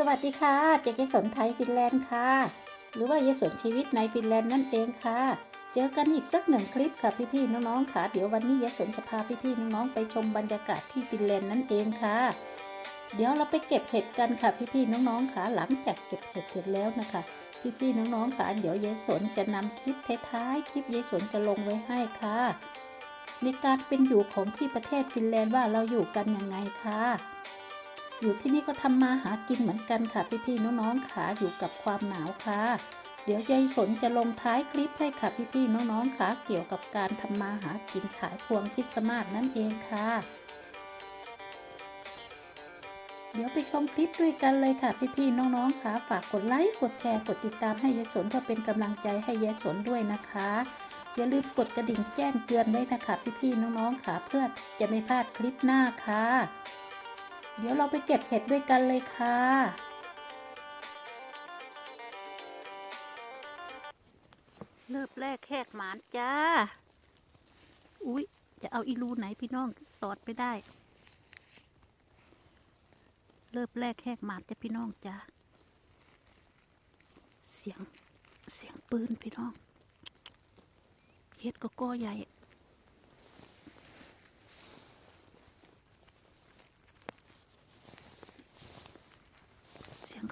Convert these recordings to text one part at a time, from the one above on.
สวัสดีค่ะเจ๊เกสนไทยฟินแลนด์ค่ะ หรือว่ายายสนชีวิตในฟินแลนด์นั่นเองค่ะ เจอกันอีกสักหนึ่งคลิปค่ะพี่ๆน้องๆค่ะ เดี๋ยววันนี้ยายสนจะพาพี่ๆน้องๆไปชมบรรยากาศที่ฟินแลนด์นั่นเองค่ะ เดี๋ยวเราไปเก็บเห็ดกันค่ะพี่ๆน้องๆค่ะ หลังจากเก็บเห็ดเสร็จแล้วนะคะพี่ๆน้องๆค่ะ เดี๋ยวยายสนจะนำคลิปท้ายๆคลิปยายสนจะลงไว้ให้ค่ะในการเป็นอยู่ของที่ประเทศฟินแลนด์ว่าเราอยู่กันยังไงค่ะ อยู่ที่นี่ก็ทำมาหากินเหมือนกันค่ะพี่ๆน้องๆค่ะอยู่กับความหนาวค่ะ เดี๋ยวยายฝนจะลงท้ายคลิปให้ค่ะพี่ๆน้องๆค่ะเกี่ยวกับการทำมาหากินขายพวงคริสต์มาสนั่นเองค่ะ เดี๋ยวไปชมคลิปด้วยกันเลยค่ะพี่ๆน้องๆค่ะฝากกดไลค์กดแชร์กดติดตามให้ยายสนเพื่อเป็นกำลังใจให้ยายสนด้วยนะคะอย่าลืมกดกระดิ่งแจ้งเตือนไว้นะคะพี่ๆน้องๆค่ะเพื่อจะไม่พลาดคลิปหน้าค่ะ เดี๋ยวเราไปเก็บเห็ดด้วยกันเลยค่ะ เริ่มแรกแหกหมานจ้า อุ๊ย จะเอาอีรูไหนพี่น้องสอดไปได้ เริ่มแรกแหกหมานจ้ะพี่น้องจ้า เสียง เสียงปืนพี่น้องเฮ็ดก็ก้อใหญ่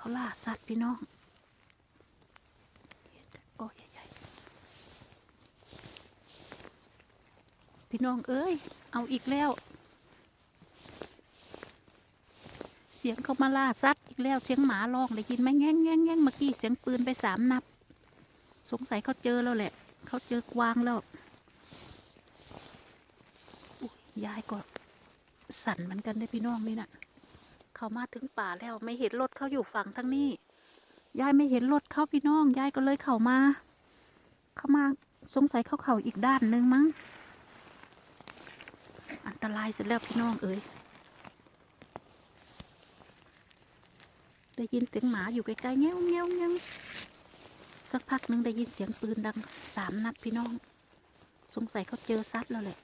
เขาล่าสัตว์พี่น้องเห็นแต่ก็ใหญ่ๆพี่น้องเอ้ย เอาอีกแล้ว เสียงเขามาล่าสัตว์อีกแล้วเสียงหมาร้องได้ยินไหมแง่งแง่งแง่งเมื่อกี้เสียงปืนไปสามนัดสงสัยเขาเจอแล้วแหละ เขาเจอกวางแล้วยายก็สั่นเหมือนกันได้พี่น้องนี่น่ะ เขามาถึงป่าแล้วไม่เห็นรถเขาอยู่ฝั่งทางนี้ ยายไม่เห็นรถเขาพี่น้อง ยายก็เลยเข้ามา เข้ามาสงสัยเขาเข่าอีกด้านนึงมั้ง อันตรายเสร็จแล้วพี่น้องเอ้ย ได้ยินเสียงหมาอยู่ใกล้ๆเงี้ยวเงี้ยวเงี้ยวสักพักนึงได้ยินเสียงปืนดังสามนัดพี่น้อง สงสัยเขาเจอซัดแล้วแหละ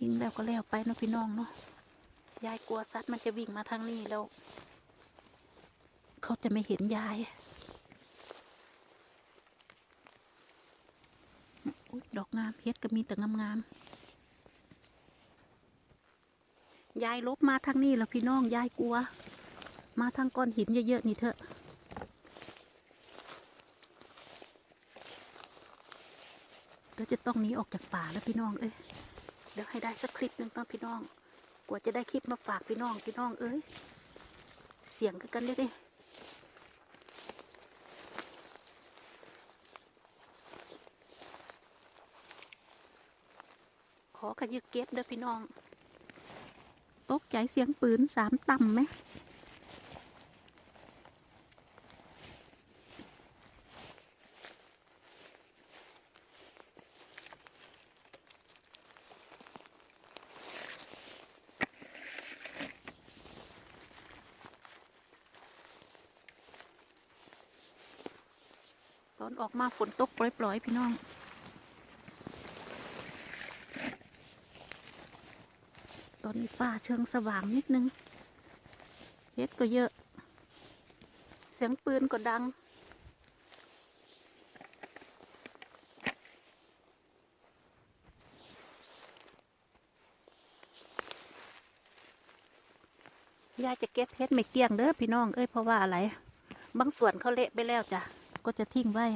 ยิงแล้วก็แล้วไปนะพี่น้องเนาะ ยายกลัวสัตว์มันจะวิ่งมาทางนี้แล้ว เขาจะไม่เห็นยายอดอกงามเพชรก็มีแต่งามๆยายลบมาทางนี้แล้วพี่น้องยายกลัว มาทางก้อนหินเยอะๆนี่เถอะเดี๋ยวจะต้องหนีออกจากป่าแล้วพี่น้องเอ้ยเดี๋ยวให้ได้สักคลิปหนึ่งต้องพี่น้อง กว่าจะได้คลิปมาฝากพี่น้องพี่น้องเอ้ย เสียงกันกันเลยดิขอขยึกเก็บเด้อพี่น้อง ตกใจเสียงปืนสามต่ำไหม ออกมาฝนตกปล่อยๆพี่น้องตอนนี้ฟ้าเชิงสว่างนิดนึงเฮ็ดก็เยอะ เสียงปืนก็ดัง ยายจะเก็บเฮ็ดไม่เกลี้ยงเด้อพี่น้อง เอ้ยเพราะว่าอะไร บางส่วนเขาเละไปแล้วจ้ะ ก็จะทิ้งไว้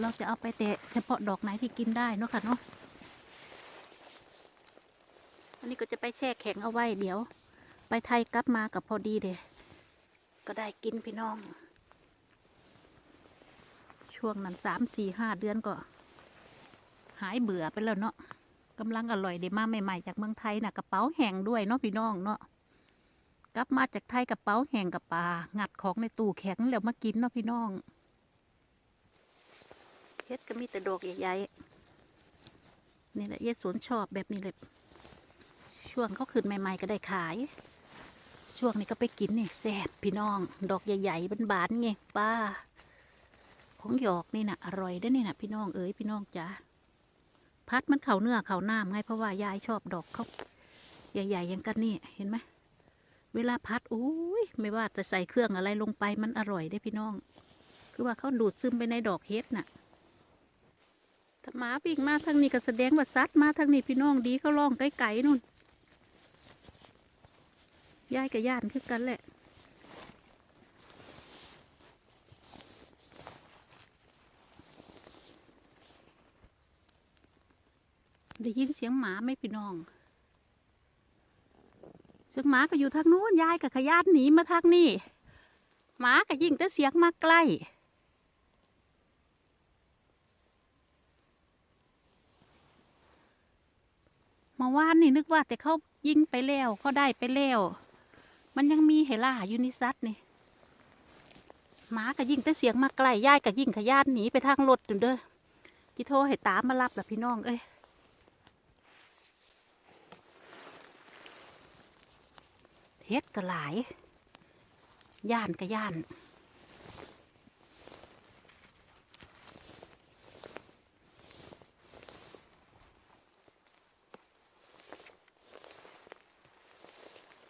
เราจะเอาไปเตะเฉพาะดอกไหนที่กินได้เนาะค่ะเนาะ อันนี้ก็จะไปแช่แข็งเอาไว้เดี๋ยว ไปไทยกลับมากับพอดีเดะก็ได้กินพี่น้อง ช่วงนั้นสามสี่ห้าเดือนก็ หายเบื่อไปแล้วเนาะกำลังอร่อยเดมาใหม่ๆจากเมืองไทยน่ะกระเป๋าแห้งด้วยเนาะพี่น้องเนาะ กลับมาจากไทยกระเป๋าแห้งกับปลางัดของในตู้แข็งแล้วมากินเนาะพี่น้องเฮ็ดก็มีแต่ดอกใหญ่ๆนี่แหละเยสวนชอบแบบนี้เลยช่วงเขาขึ้นใหม่ ๆ ก็ได้ขาย ช่วงนี้ก็ไปกินนี่แซ่บพี่น้อง ดอกใหญ่ๆบานๆไงป้า ของหยอกนี่นะอร่อยเด้อนี่นะพี่น้องเอ๋ยพี่น้องจ้าพัดมันเข่าเนื้อเข่าน้ำไงเพราะว่ายายชอบดอกเขาใหญ่ ๆ อย่างกันนี่เห็นไหม เวลาพัดโอ้ยไม่ว่าจะใส่เครื่องอะไรลงไปมันอร่อยได้พี่น้อง คือว่าเขาดูดซึมไปในดอกเฮ็ดน่ะถ้าหมาวิ่งมาทางนี้ก็แสดงว่าซัดมาทางนี้พี่น้องดีเขาล่องไกลๆนู่นย่ายกับย่านคือกันแหละได้ยินเสียงหมาไหมพี่น้อง เสียงหมาก็อยู่ทางนู้นยายกับขยานหนีมาทางนี้หมาก็ยิ่งแต่เสียงมาใกล้มาว่านนี่นึกว่าแต่เขายิงไปแล้วเขาได้ไปแล้วมันยังมีเหล่ายู่ในซัดนี่หมาก็ยิ่งแต่เสียงมาไกลยายก็ยิ่งขยานหนีไปทางรถอยู่เด้อจิโทให้ตามมารับล่ะพี่น้องเอ้ย เฮ็ดก็หลาย ย่านก็ย่าน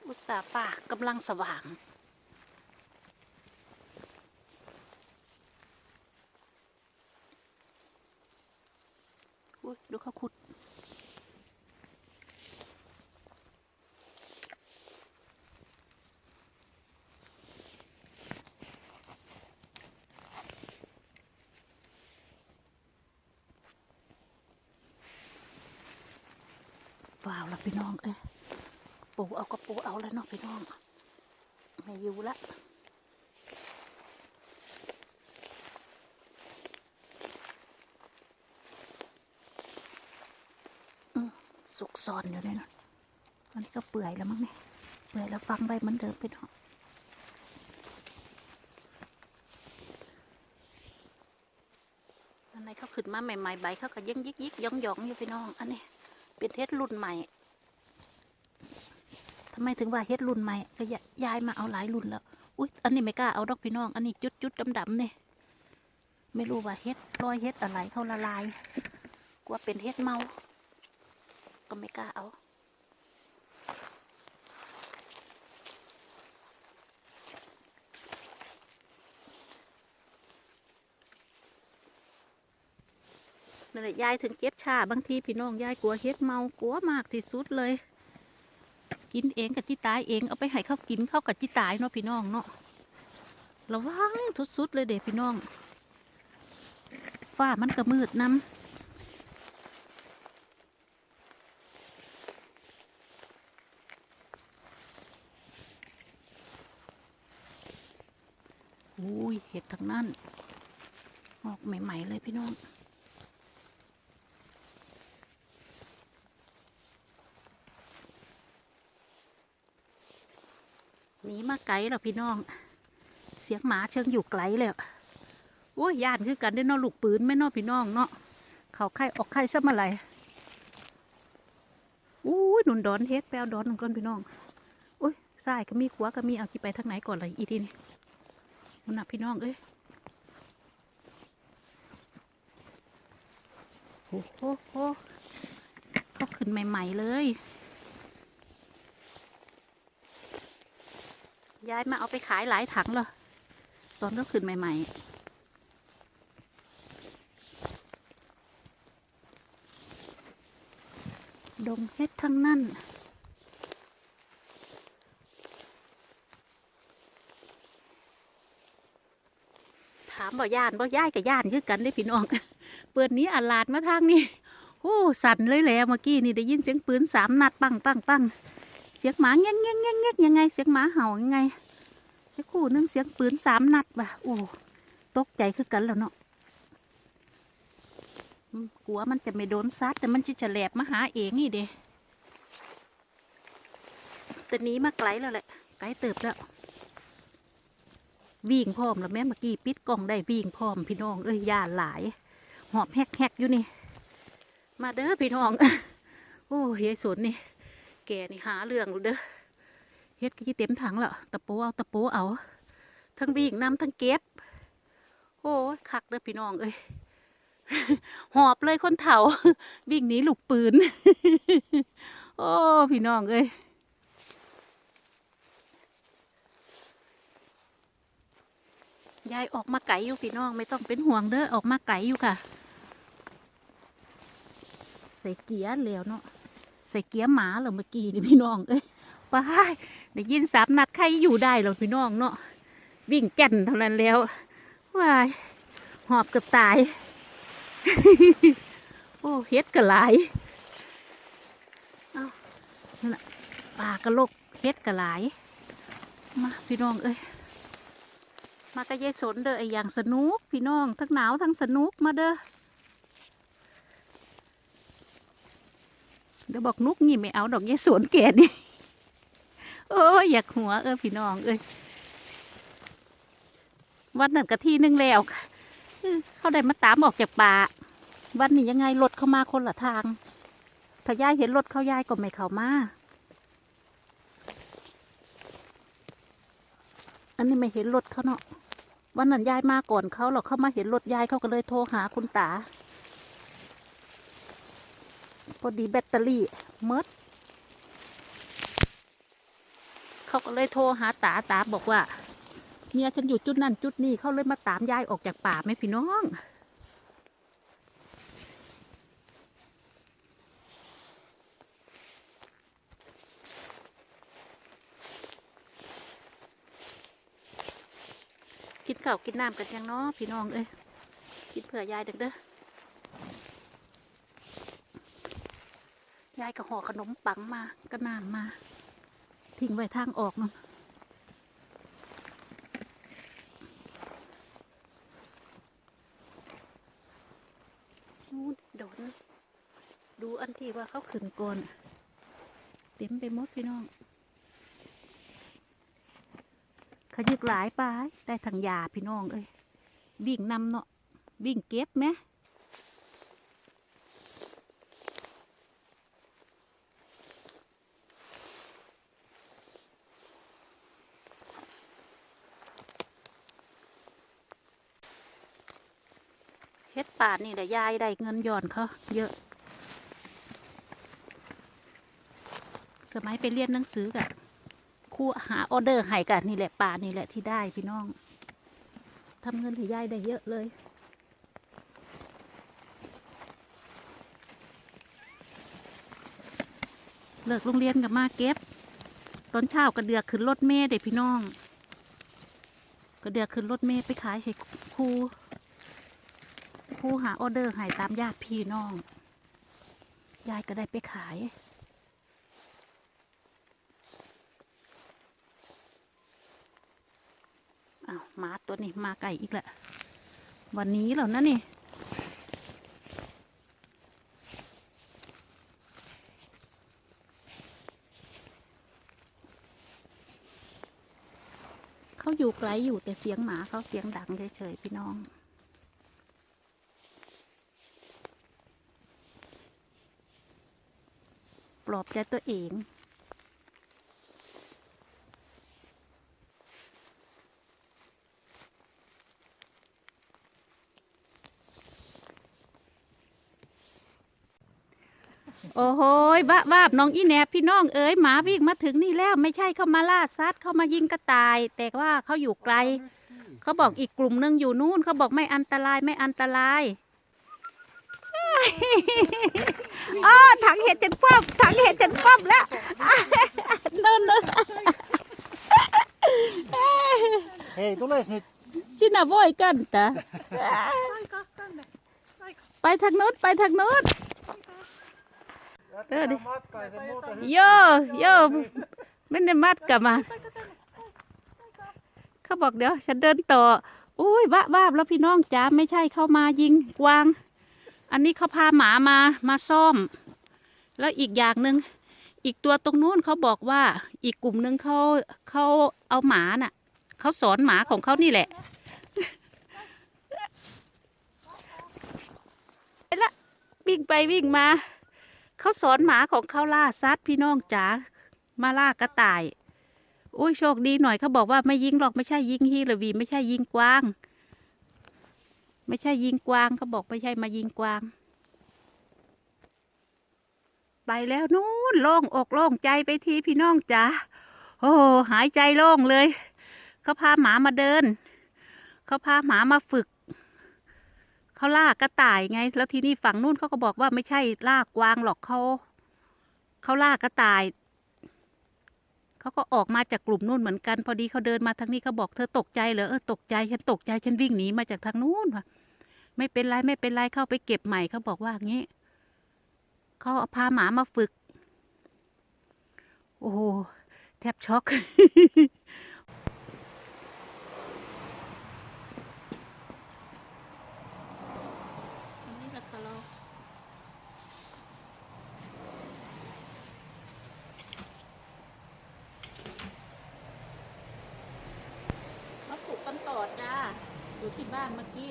อุตสาห์ป่ากำลังสว่าง อุ้ยดูเขาขุด ฝ้าวละพี่น้องเอ้ยปูเอาก็ปูเอาแล้วเนาะ พี่น้องไม่อยู่ละอืมสุกซ่อนอยู่เลยนะอันก็เปื่อยแล้วมั้งเนี่ยเปื่อยแล้วฟังไปมือนเดิมพี่น้องอันไหนเขาขึ้นมาใหม่ๆใบเขาก็ยังยิกยิกย่องย่องอยู่พี่น้อง อันนี้เป็นเฮ็ดรุ่นใหม่ ไมถึงว่าเฮ็ดรุ่นใหม่ก็ย้ายมาเอาหลายรุ่นแล้ว อุ๊ยอันนี้ไม่กล้าเอาดอกพี่น้อง อันนี้จุดจุดดำดำๆเนี่ยไม่รู้ว่าเฮ็ดรอยเฮ็ดอะไรเขาละลายกลัวเป็นเฮ็ดเมา ก็ไม่กล้าเอานั่นแหละยายถึงเก็บชาบางทีพี่น้องยายกลัวเฮ็ดเมากลัวมากที่สุดเลย กินเองกับจิตายเองเอาไปให้เขากินเข้ากับจิตายเนาะพี่น้องเนาะระวังทุดสุดเลยเด็พี่น้องฟ้ามันก็มืดน้ำอุ้ยเห็ดทั้งนั้น ออกใหม่ ๆ เลยพี่น้อง นีมาไกลแล้วพี่น้อง เสียงหมาเชิงอยู่ไกลเลยโอ้ยย่านคือกันได้นอลูกปืนไม่นอพี่น้องเนาะเขาไข่ออกไข่ซะเมื่อไหร่อู้ยหนุนดอนเฮ็ดแปลวดอนหนึ่งก่อนพี่น้องอุ้ยซ้ายก็มีขวาก็มีเอาที่ไปทางไหนก่อนเลยอีทีนี่มันนับพี่น้องเอ้ยโอ้โหเขาขึ้นใหม่ ๆ เลย ยายมาเอาไปขายหลายถังเลยตอนก็ขึ้นใหม่ๆดงเฮ็ดทั้งนั้น ถามบ่ย่านบ่ย่ายกับย่านคือกันได้พี่น้อง เปิดนี้อาลาดมาทางนี้โอ้สั่นเลยแหล้วเมื่อกี้นี่ได้ยินเสียงปืนสามนัดปังปังปัง สียงหมาเงี้ยเงี้ยเงี้ยเงี้ยยังไง เสียงหมาเห่ายังไงสักครู่นึงเสียงปืนสามนัดว่ะโอ้ตกใจคือกันแล้วเนาะกลัวมันจะไม่โดนซัดแต่มันจะจะแหลบมาหาเองนี่เด้แต่นี้มาไกลแล้วแหละไกลเติบแล้ว วิ่งพร้อมแล้วแม่เมื่อกี้ปิดกล่องได้วิ่งพร้อมพี่น้องเอ้ยยาหลาย หอบแฮกๆอยู่นี่ มาเด้อพี่น้อง โอ้ยายสนนี่ แกนี่หาเรื่องเด้อเฮ็ดกี่เต็มถังแล้วตะโปเอาตะโปเอา ทั้งวิ่งนำทั้งเก็บ โอ้คักเด้อพี่น้องเอ้ยหอบเลยคนเฒ่าวิ่งหนีลูกปืน โอ้ พี่น้องเอ้ยยายออกมาไก่อยู่พี่น้องไม่ต้องเป็นห่วงเด้อออกมาไก่อยู่ค่ะ ใส่เกียร์แล้วเนาะ ใส่เกียร์หมาเหรอเมื่อกี้นี่พี่น้องเอ้ยไปได้ยินสามนัดใครอยู่ได้เหรอพี่น้องเนาะวิ่งแก่นเท่านั้นแล้ววายหอบเกือบตาย โอ้เฮ็ดกระหลายเอานั่นน่ะปลากระโลกเฮ็ดกระหลาย มาพี่น้องเอ้ยมากระยายสนเด้อไออย่างสนุกพี่น้องทั้งหนาวทั้งสนุกมาเด้อ เดี๋ยวบอกนุกนี่ไม่เอาดอกยายสวนแก่นี่โอ้ยอยากหัวเออพี่น้องเอ้ยวันนั้นกะที่นึงแล้วเขาได้มาตามออกจากป่าวันนี้ยังไงรถเข้ามาคนละทาง ถ้ายายเห็นรถเข้ายายก็ไม่เข้ามา อันนี้ไม่เห็นรถเขาเนาะวันนั้นยายมาก่อนเขาหรอกเขามาเห็นรถยายเขาก็เลยโทรหาคุณตา พอดีแบตเตอรี่เมดเขาก็เลยโทรหาตาตาบอกว่าเมียฉันอยู่จุดนั่นจุดนี้เขาเลยมาตามยายออกจากป่าไหมพี่น้องกินข้าวกินน้ำกันยังเนาะพี่น้องเอ้ยกินเผื่อยายเด้อ ยายก็ห่อขนมปังมาก็น้ำมา ทิ้งไว้ทางออกนะนู่นโดนดูอันที่ว่าเขาขึ้นก่อนเต็มไปหมดพี่น้องขยึกหลายปลายได้ทางยาพี่น้องเอ้ยวิ่งนำเนาะวิ่งเก็บไหม ป่านนี่แต่ยายได้เงินหย่อนเขาเยอะ สมัยไปเรียนหนังสือกับครูหาออเดอร์ให้กันนี่แหละป่านี่แหละที่ได้พี่น้องทำเงินถือยายได้เยอะเลยเลิกโรงเรียนกับมาเก็บ ตอนเช้ากระเดือกขึ้นรถเมล์เด็พี่น้อง กระเดือกขึ้นรถเมล์ไปขายให้ครู ครูหาออเดอร์ให้ตามญาติพี่น้อง ยายก็ได้ไปขาย อ้าวหมาตัวนี้มาไก่อีกแหละวันนี้แล้วนะนี่เขาอยู่ไกลอยู่แต่เสียงหมาเขาเสียงดังเฉยๆพี่น้อง ปล อบใจตัวเอง โอ้โหยบ้าบ้าบน้องอีแนบพี่น้องเอ๋ยหมาวิ่งมาถึงนี่แล้วไม่ใช่เข้ามาล่าสัตว์เข้ามายิงกระต่าย แต่ว่าเขาอยู่ไกล เขาบอกอีกกลุ่มหนึ่งอยู่นู่นเขาบอกไม่อันตรายไม่อันตราย อ๋อถังเห็ดจนคว่ำถังเห็ดจนคว่ำแล้วนนน Hei, tules nyt. ชินาโวยกันตาไปทางโน้นไปทางโน้น Jatketaan Öö, matkaa ja se muuta โยโยไม่ได้มัดกลับมาเขาบอกเดี๋ยว ฉันเดินต่อ อุ้ยบ้าบ้าบแล้วพี่น้องจ๋าไม่ใช่เข้ามายิงกวาง อันนี้เขาพาหมามามาซ่อม แล้วอีกอย่างหนึ่งอีกตัวตรงนู้นเขาบอกว่าอีกกลุ่มหนึ่งเขาเขาเอาหมาน่ะเขาสอนหมาของเขานี่แหละไปละวิ่งไปวิ่งมาเขาสอนหมาของเขาล่าสัตว์พี่น้องจ๋ามาล่ากระต่าย อุ้ยโชคดีหน่อยเขาบอกว่าไม่ยิงหรอกไม่ใช่ยิงฮีระวี ไม่ใช่ยิงกว้าง ไม่ใช่ยิงกวางเขาบอกไม่ใช่มายิงกวาง ไปแล้วนู่นโล่งอกโล่งใจไปทีพี่น้องจ๋าโอ้หายใจโล่งเลยเขาพาหมามาเดินเขาพาหมามาฝึกเขาล่ากระต่ายไง แล้วทีนี้ฝั่งนู่นเขาก็บอกว่าไม่ใช่ล่ากวางหรอกเขาเขาล่ากระต่ายเขาก็ออกมาจากกลุ่มนู่นเหมือนกัน พอดีเขาเดินมาทางนี้เขาบอกเธอตกใจเหรอเออตกใจฉันตกใจฉันวิ่งหนีมาจากทางนู้นว่ะ ไม่เป็นไรไม่เป็นไรเข้าไปเก็บใหม่เขาบอกว่างี้เขาเอาพาหมามาฝึก โอ้โหแทบช็อกอันนี้แหละค่ะเรามาปลูกกันต่อจ้าอยู่ที่บ้านเมื่อกี้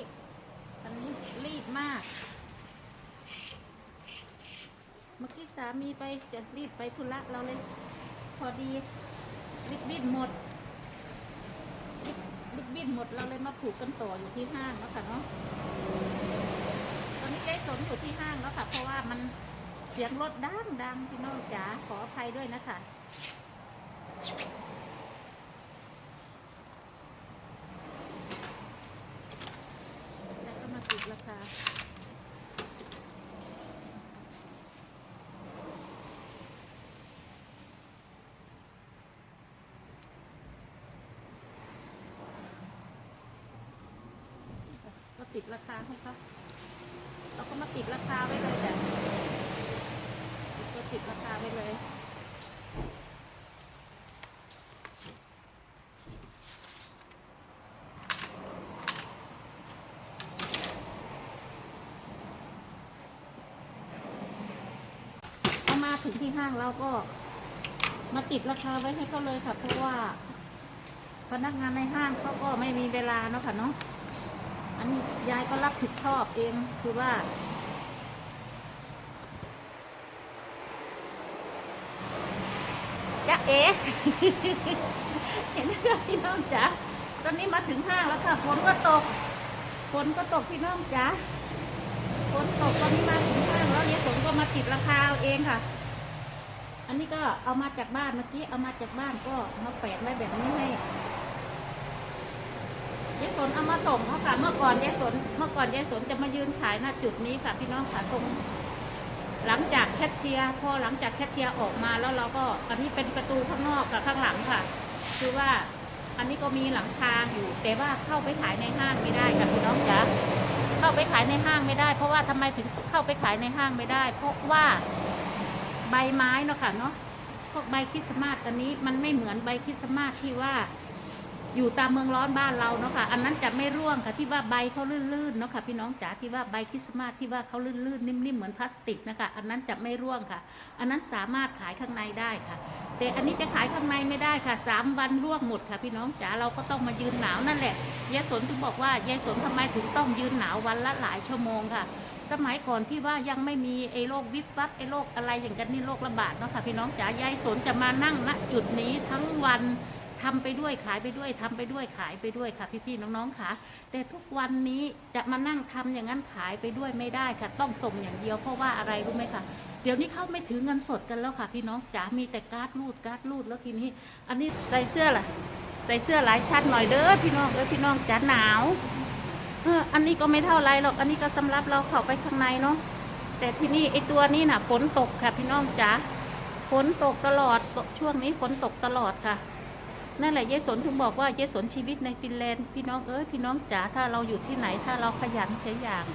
มาก เมื่อกี้สามีไปจะรีบไปธุระเราเลย พอดีรีบบินหมดรีบบินหมดเราเลยมาผูกกันต่ออยู่ที่ห้างแล้วค่ะเนาะตอนนี้ยายสนอยู่ที่ห้างแล้วค่ะ เพราะว่ามันเสียงรถดังดังพี่น้องจ๋าขออภัยด้วยนะคะแล้วก็มาติดราคาก็ ติดราคาให้เขาเราก็มาติดราคาไว้เลยแบบก็ติดราคาไว้เลยเอามาถึงที่ห้างเราก็มาติดราคาไว้ให้เขาเลยค่ะ เพราะว่าพนักงานในห้างเขาก็ไม่มีเวลาเนาะค่ะเนาะ อันนี้ยายก็รับผิดชอบเองคือว่า จ๊ะเอ๋ เห็นไหมคะพี่น้องจ๋าตอนนี้มาถึงห้างแล้วค่ะฝนก็ตกฝนก็ตกพี่น้องจ๋าฝนตกตอนนี้มาถึงห้างแล้วยายสมก็มาติดราคาเอาเองค่ะ อันนี้ก็เอามาจากบ้านเมื่อกี้เอามาจากบ้านก็มาแปะไว้แบบนี้ให้ ยายสนเอามาส่งเขาค่ะเมื่อก่อนยายสนเมื่อก่อนยายสนจะมายืนขายหน้าจุดนี้ค่ะพี่น้องค่ะตรง หลังจากแคชเชียร์พอหลังจากแคชเชียร์ออกมาแล้วเราก็อันนี้เป็นประตูข้างนอกกับข้างหลังค่ะ คือว่าอันนี้ก็มีหลังคาอยู่ แต่ว่าเข้าไปขายในห้างไม่ได้ค่ะพี่น้องจ๋าเข้าไปขายในห้างไม่ได้ เพราะว่าทำไมถึงเข้าไปขายในห้างไม่ได้ เพราะว่าใบไม้เนาะค่ะเนาะพวกใบคริสต์มาสอันนี้มันไม่เหมือนใบคริสต์มาสที่ว่า อยู่ตามเมืองร้อนบ้านเราเนาะค่ะ อันนั้นจะไม่ร่วงค่ะที่ว่าใบเขาลื่นๆเนาะค่ะพี่น้องจ๋าที่ว่าใบคริสต์มาสที่ว่าเขาลื่นๆนิ่มๆเหมือนพลาสติกนะคะอันนั้นจะไม่ร่วงค่ะ อันนั้นสามารถขายข้างในได้ค่ะ แต่อันนี้จะขายข้างในไม่ได้ค่ะสามวันร่วงหมดค่ะพี่น้องจ๋าเราก็ต้องมายืนหนาวนั่นแหละยายสนถึงบอกว่ายายสนทำไมถึงต้องยืนหนาววันละหลายชั่วโมงค่ะสมัยก่อนที่ว่ายังไม่มีไอ้โรควิบวับไอ้โรคอะไรอย่างกันนี่โรคระบาดเนาะค่ะพี่น้องจ๋ายายสนจะมานั่งณจุดนี้ทั้งวัน ทำไปด้วยขายไปด้วยทำไปด้วยขายไปด้วยค่ะพี่ๆน้องๆค่ะ แต่ทุกวันนี้จะมานั่งทำอย่างนั้นขายไปด้วยไม่ได้ค่ะ ต้องส่งอย่างเดียวเพราะว่าอะไรรู้ไหมคะเดี๋ยวนี้เข้าไม่ถือเงินสดกันแล้วค่ะ พี่น้องจ๋ามีแต่การ์ดรูดการ์ดรูดแล้วทีนี้ อันนี้ใส่เสื้อล่ะใส่เสื้อหลายชั้นหน่อยเด้อพี่น้องเอ้ยพี่น้องจ๋าหนาวเอออันนี้ก็ไม่เท่าไรหรอกอันนี้ก็สำหรับเราเข้าไปข้างในเนาะแต่ที่นี่ไอตัวนี้น่ะฝนตกค่ะ พี่น้องจ๋าฝนตกตลอดช่วงนี้ฝนตกตลอดค่ะ นั่นแหละเยสนถึงบอกว่าเยสนชีวิตในฟินแลนด์พี่น้องเอ้ยพี่น้องจ๋าถ้าเราอยู่ที่ไหนถ้าเราขยันเสียอย่าง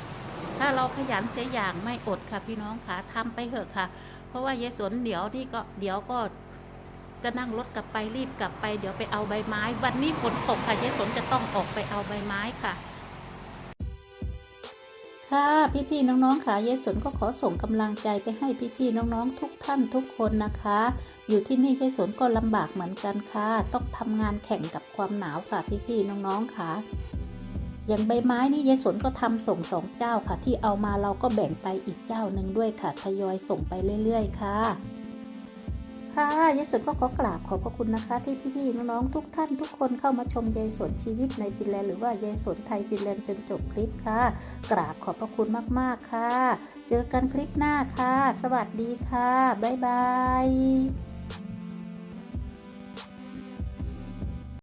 ถ้าเราขยันเสียอย่างไม่อดค่ะ พี่น้องค่ะทำไปเถอะค่ะ เพราะว่าเยสนเดี๋ยวนี่ก็เดี๋ยวก็จะนั่งรถกลับไปรีบกลับไป เดี๋ยวไปเอาใบไม้ วันนี้ฝนตกค่ะเยสนจะต้องออกไปเอาใบไม้ค่ะ ค่ะพี่ๆน้องๆค่ะเยสนก็ขอส่งกำลังใจไปให้พี่ๆน้องๆทุกท่านทุกคนนะคะ อยู่ที่นี่เยสนก็ลำบากเหมือนกันค่ะ ต้องทำงานแข่งกับความหนาวค่ะพี่ๆน้องๆค่ะ อย่างใบไม้นี่เยสนก็ทำส่งสองเจ้าค่ะ ที่เอามาเราก็แบ่งไปอีกเจ้าหนึ่งด้วยค่ะทยอยส่งไปเรื่อย ๆ ค่ะ ค่ะยายสนก็ขอกราบขอบพระคุณนะคะ ที่พี่ๆน้องๆทุกท่านทุกคนเข้ามาชมยายสนชีวิตในฟินแลนด์หรือว่ายายสนไทยฟินแลนด์จนจบคลิปค่ะ กราบขอบพระคุณมากๆค่ะ เจอกันคลิปหน้าค่ะ สวัสดีค่ะ บ๊ายบาย